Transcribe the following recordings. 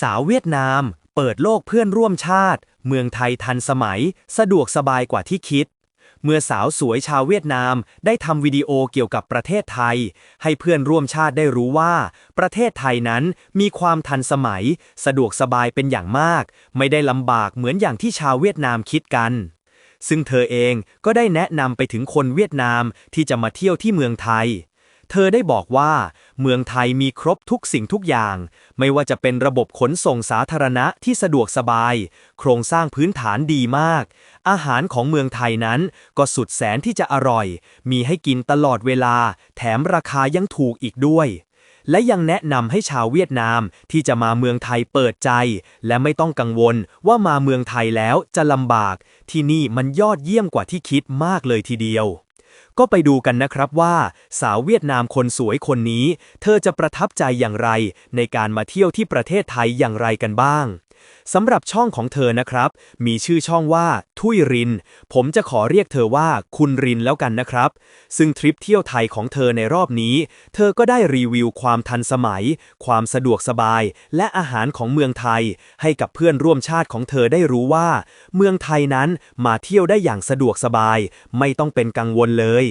สาวเวียดนาม เปิดโลกเพื่อนร่วมชาติ เมืองไทยทันสมัย สะดวกสบายกว่าที่คิด เมื่อสาวสวยชาวเวียดนาม ได้ทำวิดีโอเกี่ยวกับประเทศไทย ให้เพื่อนร่วมชาติได้รู้ว่า ประเทศไทยนั้นมีความทันสมัย สะดวกสบายเป็นอย่างมาก ไม่ได้ลำบากเหมือนอย่างที่ชาวเวียดนามคิดกันซึ่งเธอเองก็ได้แนะนำไปถึงคนเวียดนามที่จะมาเที่ยวที่เมืองไทย เธอได้บอกว่า เมืองไทยมีครบทุกสิ่งทุกอย่าง ไม่ว่าจะเป็นระบบขนส่งสาธารณะที่สะดวกสบาย โครงสร้างพื้นฐานดีมาก อาหารของเมืองไทยนั้นก็สุดแสนที่จะอร่อย มีให้กินตลอดเวลา แถมราคายังถูกอีกด้วย และยังแนะนำให้ชาวเวียดนามที่จะมาเมืองไทยเปิดใจ และไม่ต้องกังวลว่ามาเมืองไทยแล้วจะลำบาก ที่นี่มันยอดเยี่ยมกว่าที่คิดมากเลยทีเดียว ก็ไปดูกันนะครับว่า สาวเวียดนามคนสวยคนนี้ เธอจะประทับใจอย่างไร ในการมาเที่ยวที่ประเทศไทยอย่างไรกันบ้าง สำหรับช่องของเธอนะครับ มีชื่อช่องว่า ทุยริน ผมจะขอเรียกเธอว่าคุณรินแล้วกันนะครับ ซึ่งทริปเที่ยวไทยของเธอในรอบนี้ เธอก็ได้รีวิวความทันสมัย ความสะดวกสบาย และอาหารของเมืองไทย ให้กับเพื่อนร่วมชาติของเธอได้รู้ว่า เมืองไทยนั้นมาเที่ยวได้อย่างสะดวกสบาย ไม่ต้องเป็นกังวลเลย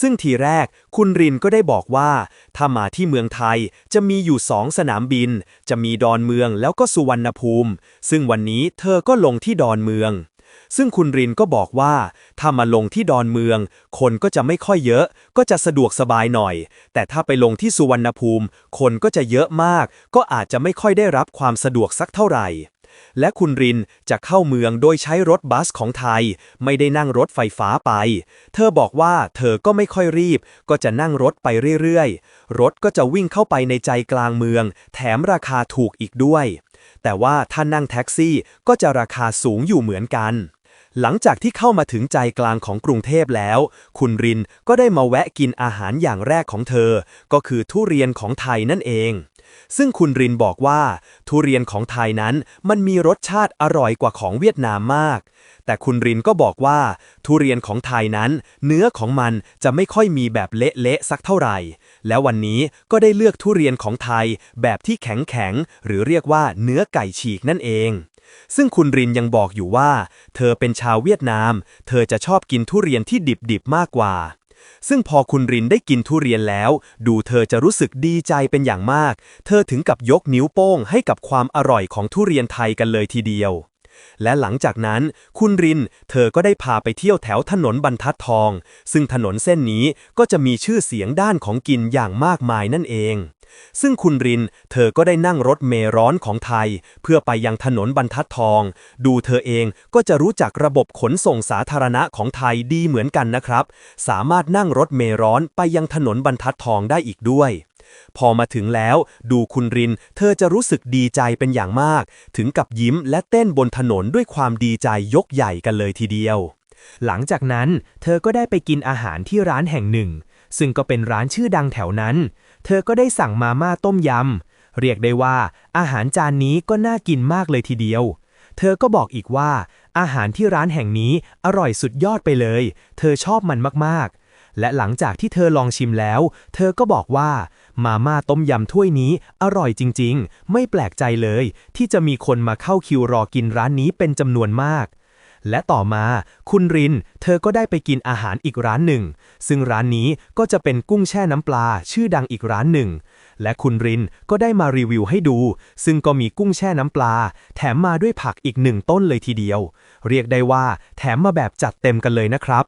ซึ่งทีแรกคุณรินก็ได้บอกว่า ถ้ามาที่เมืองไทยจะมีอยู่สองสนามบิน จะมีดอนเมืองแล้วก็สุวรรณภูมิ ซึ่งวันนี้เธอก็ลงที่ดอนเมือง ซึ่งคุณรินก็บอกว่า ถ้ามาลงที่ดอนเมือง คนก็จะไม่ค่อยเยอะ ก็จะสะดวกสบายหน่อย แต่ถ้าไปลงที่สุวรรณภูมิ คนก็จะเยอะมาก ก็อาจจะไม่ค่อยได้รับความสะดวกสักเท่าไหร่ และคุณรินจะเข้าเมืองโดยใช้รถบัสของไทย ไม่ได้นั่งรถไฟฟ้าไป เธอบอกว่าเธอก็ไม่ค่อยรีบ ก็จะนั่งรถไปเรื่อยๆ รถก็จะวิ่งเข้าไปในใจกลางเมือง แถมราคาถูกอีกด้วย แต่ว่าถ้านั่งแท็กซี่ก็จะราคาสูงอยู่เหมือนกันหลังจากที่เข้ามาถึงใจกลางของกรุงเทพแล้ว คุณรินก็ได้มาแวะกินอาหารอย่างแรกของเธอ ก็คือทุเรียนของไทยนั่นเอง ซึ่งคุณรินบอกว่า ทุเรียนของไทยนั้นมันมีรสชาติอร่อยกว่าของเวียดนามมาก แต่คุณรินก็บอกว่า ทุเรียนของไทยนั้น เนื้อของมันจะไม่ค่อยมีแบบเละๆสักเท่าไหร่ แล้ววันนี้ก็ได้เลือกทุเรียนของไทยแบบที่แข็งๆหรือเรียกว่าเนื้อไก่ฉีกนั่นเองซึ่งคุณรินยังบอกอยู่ว่า เธอเป็นชาวเวียดนาม เธอจะชอบกินทุเรียนที่ดิบๆมากกว่า ซึ่งพอคุณรินได้กินทุเรียนแล้ว ดูเธอจะรู้สึกดีใจเป็นอย่างมาก เธอถึงกับยกนิ้วโป้งให้กับความอร่อยของทุเรียนไทยกันเลยทีเดียว และหลังจากนั้น คุณริน เธอก็ได้พาไปเที่ยวแถวถนนบรรทัดทอง ซึ่งถนนเส้นนี้ก็จะมีชื่อเสียงด้านของกินอย่างมากมายนั่นเอง ซึ่งคุณริน เธอก็ได้นั่งรถเมล์ร้อนของไทย เพื่อไปยังถนนบรรทัดทอง ดูเธอเองก็จะรู้จักระบบขนส่งสาธารณะของไทยดีเหมือนกันนะครับ สามารถนั่งรถเมล์ร้อนไปยังถนนบรรทัดทองได้อีกด้วย พอมาถึงแล้ว ดูคุณริน เธอจะรู้สึกดีใจเป็นอย่างมาก ถึงกับยิ้มและเต้นบนถนนด้วยความดีใจยกใหญ่กันเลยทีเดียว หลังจากนั้น เธอก็ได้ไปกินอาหารที่ร้านแห่งหนึ่ง ซึ่งก็เป็นร้านชื่อดังแถวนั้น เธอก็ได้สั่งมาม่าต้มยำเรียกได้ว่า อาหารจานนี้ก็น่ากินมากเลยทีเดียวเธอก็บอกอีกว่า อาหารที่ร้านแห่งนี้อร่อยสุดยอดไปเลย เธอชอบมันมากๆ และหลังจากที่เธอลองชิมแล้ว เธอก็บอกว่า มาม่าต้มยำถ้วยนี้อร่อยจริง ๆ ไม่แปลกใจเลย ที่จะมีคนมาเข้าคิวรอกินร้านนี้เป็นจำนวนมาก และต่อมา คุณริน เธอก็ได้ไปกินอาหารอีกร้านหนึ่ง ซึ่งร้านนี้ก็จะเป็นกุ้งแช่น้ำปลาชื่อดังอีกร้านหนึ่ง และคุณรินก็ได้มารีวิวให้ดู ซึ่งก็มีกุ้งแช่น้ำปลา แถมมาด้วยผักอีกหนึ่งต้นเลยทีเดียว เรียกได้ว่า แถมมาแบบจัดเต็มกันเลยนะครับ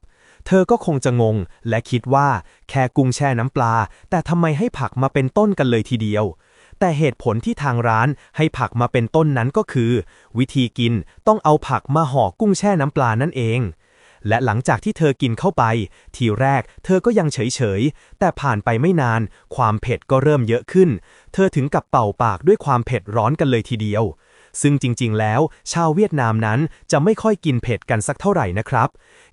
เธอก็คงจะงง และคิดว่าแค่กุ้งแช่น้ำปลา แต่ทำไมให้ผักมาเป็นต้นกันเลยทีเดียว แต่เหตุผลที่ทางร้านให้ผักมาเป็นต้นนั้นก็คือ วิธีกินต้องเอาผักมาห่อกุ้งแช่น้ำปลานั่นเอง และหลังจากที่เธอกินเข้าไป ทีแรกเธอก็ยังเฉยๆ แต่ผ่านไปไม่นาน ความเผ็ดก็เริ่มเยอะขึ้น เธอถึงกับเป่าปากด้วยความเผ็ดร้อนกันเลยทีเดียว ซึ่งจริงๆ แล้ว ชาวเวียดนามนั้นจะไม่ค่อยกินเผ็ดกันสักเท่าไหร่นะครับ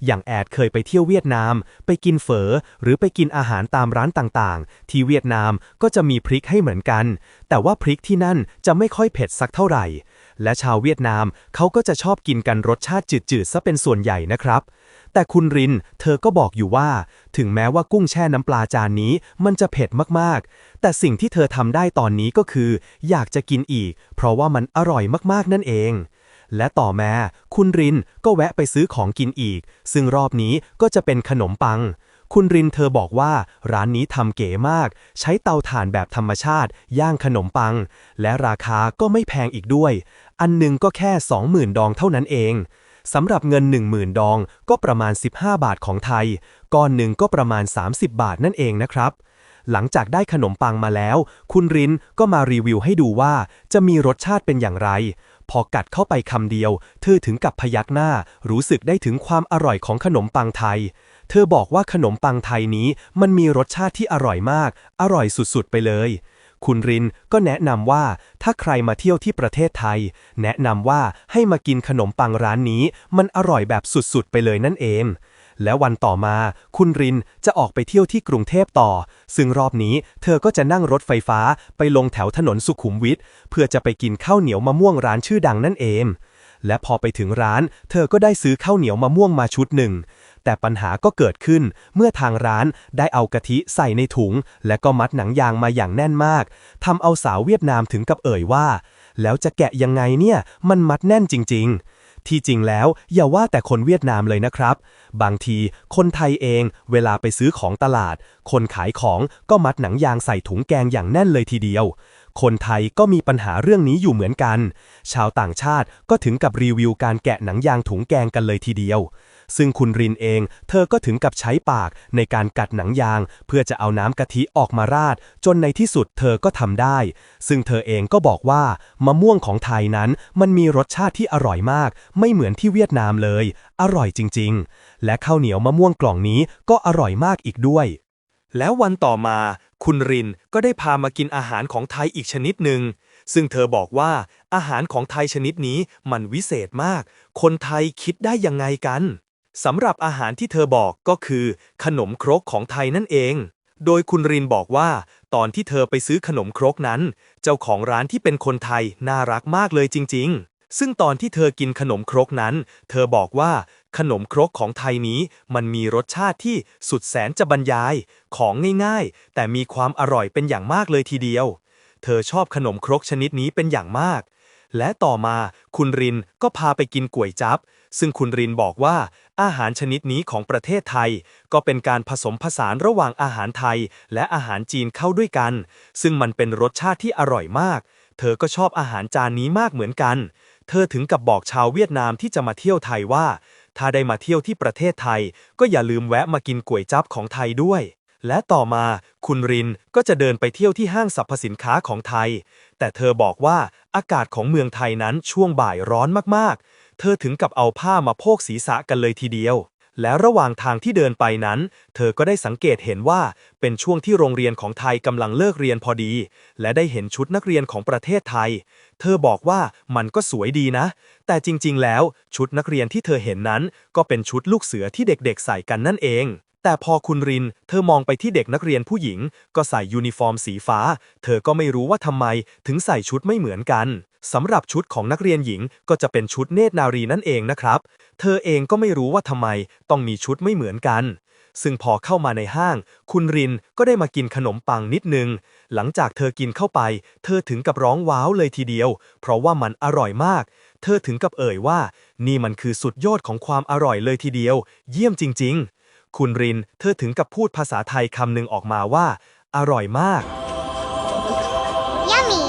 อย่างแอดเคยไปเที่ยวเวียดนาม ไปกินเฝอ หรือไปกินอาหารตามร้านต่างๆ ที่เวียดนามก็จะมีพริกให้เหมือนกัน แต่ว่าพริกที่นั่นจะไม่ค่อยเผ็ดสักเท่าไหร่ และชาวเวียดนามเขาก็จะชอบกินกันรสชาติจืดๆซะเป็นส่วนใหญ่นะครับ แต่คุณริน เธอก็บอกอยู่ว่า ถึงแม้ว่ากุ้งแช่น้ำปลาจานนี้มันจะเผ็ดมากๆ แต่สิ่งที่เธอทำได้ตอนนี้ก็คือ อยากจะกินอีก เพราะว่ามันอร่อยมากๆนั่นเอง และต่อมาคุณรินก็แวะไปซื้อของกินอีก ซึ่งรอบนี้ก็จะเป็นขนมปัง คุณรินเธอบอกว่าร้านนี้ทำเก๋มาก ใช้เตาถ่านแบบธรรมชาติ ย่างขนมปัง และราคาก็ไม่แพงอีกด้วย อันหนึงก็แค่ 20,000 ดองเท่านั้นเอง สำหรับเงิน 10,000 ดองก็ประมาณ 15 บาทของไทย ก้อนหนึ่งก็ประมาณ 30 บาทนั่นเองนะครับ หลังจากได้ขนมปังมาแล้ว คุณรินก็มารีวิวให้ดูว่าจะมีรสชาติเป็นอย่างไร พอกัดเข้าไปคำเดียว เธอถึงกับพยักหน้า รู้สึกได้ถึงความอร่อยของขนมปังไทย เธอบอกว่าขนมปังไทยนี้มันมีรสชาติที่อร่อยมาก อร่อยสุดๆไปเลย คุณรินก็แนะนำว่าถ้าใครมาเที่ยวที่ประเทศไทย แนะนำว่าให้มากินขนมปังร้านนี้ มันอร่อยแบบสุดๆ ไปเลยนั่นเอง และวันต่อมาคุณรินจะออกไปเที่ยวที่กรุงเทพต่อ ซึ่งรอบนี้เธอก็จะนั่งรถไฟฟ้าไปลงแถวถนนสุขุมวิทเพื่อจะไปกินข้าวเหนียวมะม่วงร้านชื่อดังนั่นเอง และพอไปถึงร้าน เธอก็ได้ซื้อข้าวเหนียวมะม่วงมาชุดหนึ่ง แต่ปัญหาก็เกิดขึ้นเมื่อทางร้านได้เอากะทิใส่ในถุง และก็มัดหนังยางมาอย่างแน่นมากทำเอาสาวเวียดนามถึงกับเอ่ยว่า แล้วจะแกะยังไงเนี่ย มันมัดแน่นจริง ๆที่จริงแล้วอย่าว่าแต่คนเวียดนามเลยนะครับ บางทีคนไทยเองเวลาไปซื้อของตลาด คนขายของก็มัดหนังยางใส่ถุงแกงอย่างแน่นเลยทีเดียว คนไทยก็มีปัญหาเรื่องนี้อยู่เหมือนกัน ชาวต่างชาติก็ถึงกับรีวิวการแกะหนังยางถุงแกงกันเลยทีเดียว ซึ่งคุณรินเอง เธอก็ถึงกับใช้ปากในการกัดหนังยาง เพื่อจะเอาน้ำกะทิออกมาราด จนในที่สุดเธอก็ทำได้ ซึ่งเธอเองก็บอกว่ามะม่วงของไทยนั้น มันมีรสชาติที่อร่อยมาก ไม่เหมือนที่เวียดนามเลย อร่อยจริง ๆ และข้าวเหนียวมะม่วงกล่องนี้ก็อร่อยมากอีกด้วยแล้ววันต่อมา คุณรินก็ได้พามากินอาหารของไทยอีกชนิดหนึ่ง ซึ่งเธอบอกว่าอาหารของไทยชนิดนี้มันวิเศษมาก คนไทยคิดได้ยังไงกัน สำหรับอาหารที่เธอบอกก็คือ ขนมครกของไทยนั่นเอง โดยคุณรินบอกว่า ตอนที่เธอไปซื้อขนมครกนั้น เจ้าของร้านที่เป็นคนไทยน่ารักมากเลยจริง ๆซึ่งตอนที่เธอกินขนมครกนั้น เธอบอกว่า ขนมครกของไทยนี้มันมีรสชาติที่สุดแสนจะบรรยาย ของง่ายๆ แต่มีความอร่อยเป็นอย่างมากเลยทีเดียว เธอชอบขนมครกชนิดนี้เป็นอย่างมาก และต่อมาคุณรินก็พาไปกินก๋วยจั๊บซึ่งคุณรินบอกว่า อาหารชนิดนี้ของประเทศไทย ก็เป็นการผสมผสานระหว่างอาหารไทย และอาหารจีนเข้าด้วยกัน ซึ่งมันเป็นรสชาติที่อร่อยมาก เธอก็ชอบอาหารจานนี้มากเหมือนกัน เธอถึงกับบอกชาวเวียดนามที่จะมาเที่ยวไทยว่า ถ้าได้มาเที่ยวที่ประเทศไทย ก็อย่าลืมแวะมากินก๋วยจั๊บของไทยด้วย และต่อมาคุณรินก็จะเดินไปเที่ยวที่ห้างสรรพสินค้าของไทย แต่เธอบอกว่าอากาศของเมืองไทยนั้นช่วงบ่ายร้อนมากๆ เธอถึงกับเอาผ้ามาโพกศีรษะกันเลยทีเดียวและระหว่างทางที่เดินไปนั้น เธอก็ได้สังเกตเห็นว่าเป็นช่วงที่โรงเรียนของไทยกำลังเลิกเรียนพอดี และได้เห็นชุดนักเรียนของประเทศไทย เธอบอกว่ามันก็สวยดีนะ แต่จริง ๆ แล้ว ชุดนักเรียนที่เธอเห็นนั้น ก็เป็นชุดลูกเสือที่เด็กๆ ใส่กันนั่นเอง แต่พอคุณริน เธอมองไปที่เด็กนักเรียนผู้หญิง ก็ใส่ยูนิฟอร์มสีฟ้า เธอก็ไม่รู้ว่าทำไม ถึงใส่ชุดไม่เหมือนกันสำหรับชุดของนักเรียนหญิงก็จะเป็นชุดเนตรนารีนั่นเองนะครับ เธอเองก็ไม่รู้ว่าทำไมต้องมีชุดไม่เหมือนกัน ซึ่งพอเข้ามาในห้าง คุณรินก็ได้มากินขนมปังนิดนึง หลังจากเธอกินเข้าไป เธอถึงกับร้องว้าวเลยทีเดียว เพราะว่ามันอร่อยมาก เธอถึงกับเอ่ยว่า นี่มันคือสุดยอดของความอร่อยเลยทีเดียว เยี่ยมจริง ๆ คุณริน เธอถึงกับพูดภาษาไทยคำหนึ่งออกมาว่า อร่อยมาก Yummy.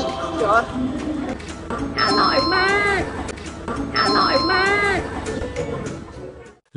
อร่อยมาก อร่อยมาก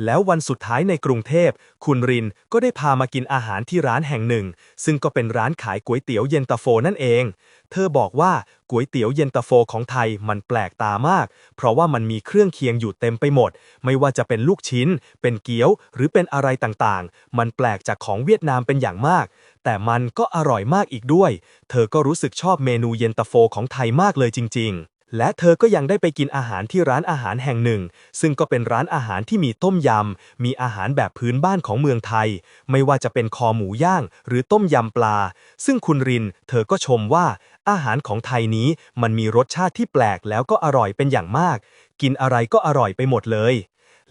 แล้ววันสุดท้ายในกรุงเทพ คุณรินก็ได้พามากินอาหารที่ร้านแห่งหนึ่ง ซึ่งก็เป็นร้านขายก๋วยเตี๋ยวเย็นตาโฟนั่นเอง เธอบอกว่าก๋วยเตี๋ยวเย็นตาโฟของไทยมันแปลกตามาก เพราะว่ามันมีเครื่องเคียงอยู่เต็มไปหมด ไม่ว่าจะเป็นลูกชิ้น เป็นเกี๊ยว หรือเป็นอะไรต่างๆ มันแปลกจากของเวียดนามเป็นอย่างมาก แต่มันก็อร่อยมากอีกด้วย เธอก็รู้สึกชอบเมนูเย็นตาโฟของไทยมากเลยจริง ๆ และเธอก็ยังได้ไปกินอาหารที่ร้านอาหารแห่งหนึ่ง ซึ่งก็เป็นร้านอาหารที่มีต้มยำ มีอาหารแบบพื้นบ้านของเมืองไทย ไม่ว่าจะเป็นคอหมูย่าง หรือต้มยำปลา ซึ่งคุณริน เธอก็ชมว่า อาหารของไทยนี้มันมีรสชาติที่แปลกแล้วก็อร่อยเป็นอย่างมาก กินอะไรก็อร่อยไปหมดเลย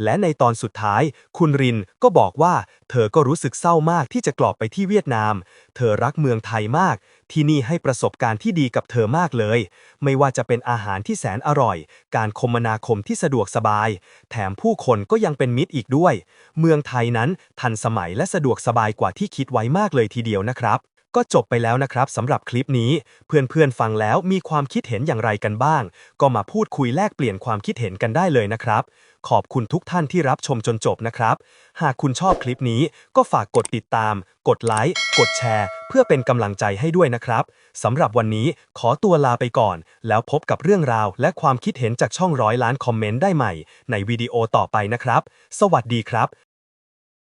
และในตอนสุดท้าย คุณรินก็บอกว่า เธอก็รู้สึกเศร้ามากที่จะกลับไปที่เวียดนาม เธอรักเมืองไทยมาก ที่นี่ให้ประสบการณ์ที่ดีกับเธอมากเลย ไม่ว่าจะเป็นอาหารที่แสนอร่อย การคมนาคมที่สะดวกสบาย แถมผู้คนก็ยังเป็นมิตรอีกด้วย เมืองไทยนั้นทันสมัยและสะดวกสบายกว่าที่คิดไว้มากเลยทีเดียวนะครับ ก็จบไปแล้วนะครับสำหรับคลิปนี้ เพื่อนๆฟังแล้วมีความคิดเห็นอย่างไรกันบ้าง ก็มาพูดคุยแลกเปลี่ยนความคิดเห็นกันได้เลยนะครับ ขอบคุณทุกท่านที่รับชมจนจบนะครับ หากคุณชอบคลิปนี้ก็ฝากกดติดตาม กดไลค์กดแชร์ เพื่อเป็นกำลังใจให้ด้วยนะครับสำหรับวันนี้ขอตัวลาไปก่อน แล้วพบกับเรื่องราว และความคิดเห็นจากช่องร้อยล้านคอมเมนต์ได้ใหม่ ในวิดีโอต่อไปนะครับ สวัสดีครับ